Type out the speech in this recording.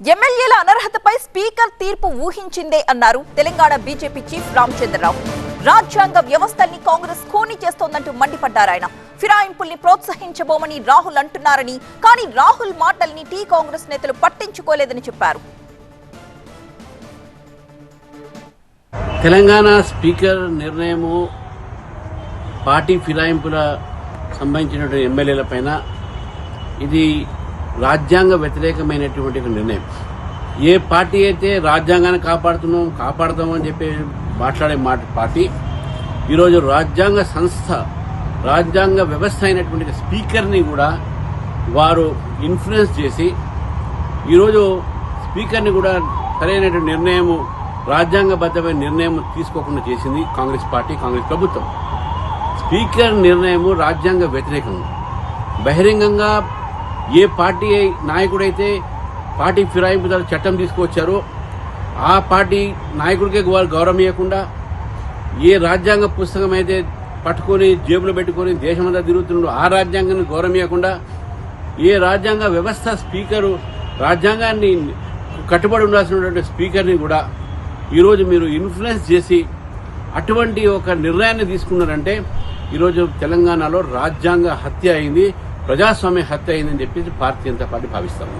ఎమ్మెల్యేల అనర్హతపై స్పీకర్ తీర్పు ఊహించిందే అన్నారు తెలంగాణ బీజేపీ చీఫ్ రామచంద్రరావు. రాజ్యాంగ వ్యవస్థల్ని కాంగ్రెస్ ఖూనీ చేస్తోందంటూ మండిపడ్డారాయన ఫిరాయింపుల్ని ప్రోత్సహించబోమని రాహుల్ అంటున్నారని కానీ రాహుల్ మాటల్ని టీ కాంగ్రెస్ నేతలు పట్టించుకోలేదని చెప్పారు. తెలంగాణ స్పీకర్ నిర్ణయము పార్టీ ఫిరాయింపుల సంబంధించినటువంటి ఎమ్మెల్యేల పైన ఇది రాజ్యాంగ వ్యతిరేకమైనటువంటి నిర్ణయం. ఏ పార్టీ అయితే రాజ్యాంగాన్ని కాపాడుతున్నాం కాపాడుతామని చెప్పి మాట్లాడే మాట పార్టీ ఈరోజు రాజ్యాంగ సంస్థ రాజ్యాంగ వ్యవస్థ అయినటువంటి స్పీకర్ని కూడా వారు ఇన్ఫ్లుయెన్స్ చేసి ఈరోజు స్పీకర్ని కూడా సరైనటువంటి నిర్ణయము రాజ్యాంగబద్ధమైన నిర్ణయం తీసుకోకుండా చేసింది కాంగ్రెస్ పార్టీ కాంగ్రెస్ ప్రభుత్వం. స్పీకర్ నిర్ణయము రాజ్యాంగ వ్యతిరేకం బహిరంగంగా ఏ పార్టీ నాయకుడైతే పార్టీ ఫిరాయింపు ద్వారా చట్టం తీసుకువచ్చారో ఆ పార్టీ నాయకుడికే వారు గౌరవం ఇవ్వకుండా ఏ రాజ్యాంగ పుస్తకం అయితే పట్టుకొని జేబులో పెట్టుకొని దేశమంతా తిరుగుతున్నాడు ఆ రాజ్యాంగాన్ని గౌరవం ఇవ్వకుండా ఏ రాజ్యాంగ వ్యవస్థ స్పీకరు రాజ్యాంగాన్ని కట్టుబడి ఉండాల్సినటువంటి స్పీకర్ని కూడా ఈరోజు మీరు ఇన్ఫ్లుయెన్స్ చేసి అటువంటి ఒక నిర్ణయాన్ని తీసుకున్నారంటే ఈరోజు తెలంగాణలో రాజ్యాంగ హత్య అయింది. ప్రజాస్వామ్య హత్య అయిందని చెప్పేసి భారతీయ జనతా పార్టీ భావిస్తాం